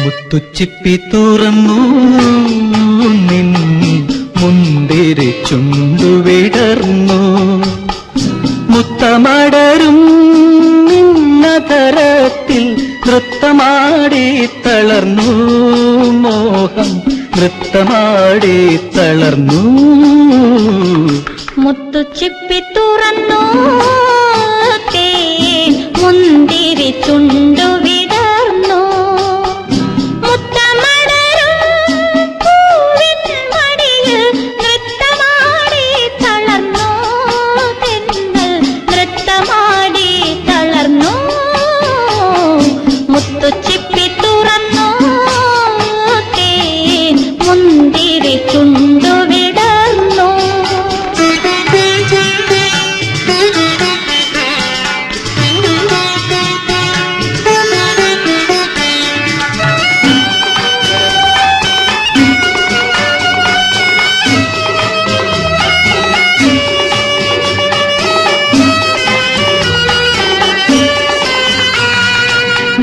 മുത്തുച്ചിപ്പി തുറന്നു നിൻ മുന്തിരി ചുണ്ടു വിടർന്നു മുത്തമടരും നിന്നതരത്തിൽ നൃത്തമാടി തളർന്നു. മോഹം നൃത്തമാടി തളർന്നു. മുത്തുച്ചിപ്പി തുറന്നു മുന്തിരി ചുണ്ടു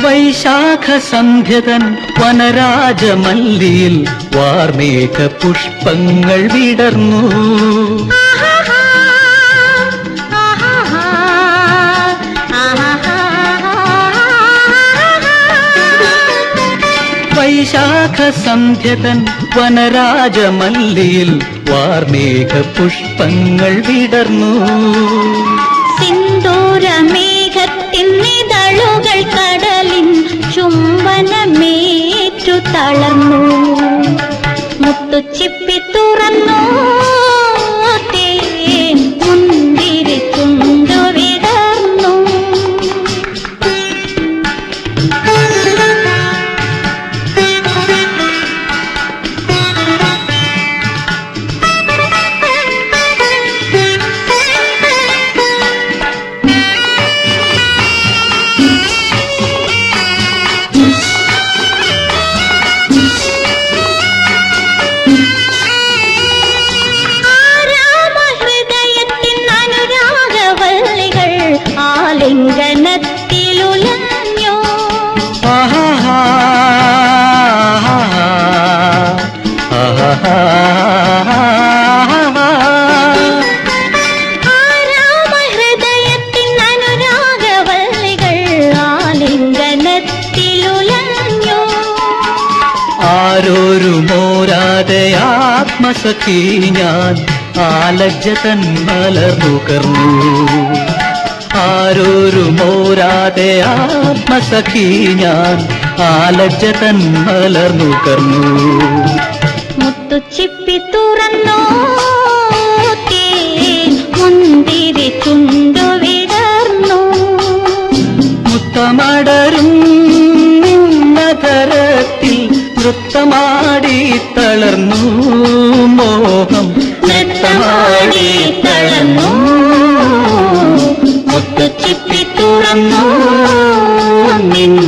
വൈശാഖ സന്ധ്യതൻ വനരാജമല്ലിയിൽ വാർമേഘ പുഷ്പങ്ങൾ വിടർന്നു. വൈശാഖ സന്ധ്യതൻ വനരാജമല്ലിയിൽ വാർമേഘ പുഷ്പങ്ങൾ വിടർന്നു സിന്ദൂരമേഘത്തിൻ തളർന്നു ആലിംഗനത്തിലുലഞ്ഞു. ആരോരുമോരാതെ ആത്മസഖി ഞാൻ ആലജ്ജ തൻ മലർന്നുകർന്നു ആരോരുമോരാതെ ആത്മസഖി ഞാൻ ആലച്ച തൻ മലർന്നുകർന്നു മുത്തുച്ചിപ്പി തുറന്നു മുന്തിരി ചുണ്ടു വിടർന്നു. മുത്തമടരും നിന്നതരത്തിൽ നൃത്തമാടി തളർന്നു. മോഹം നൃത്തമാടി തളർന്നു. തുറന്നു. നിന്ന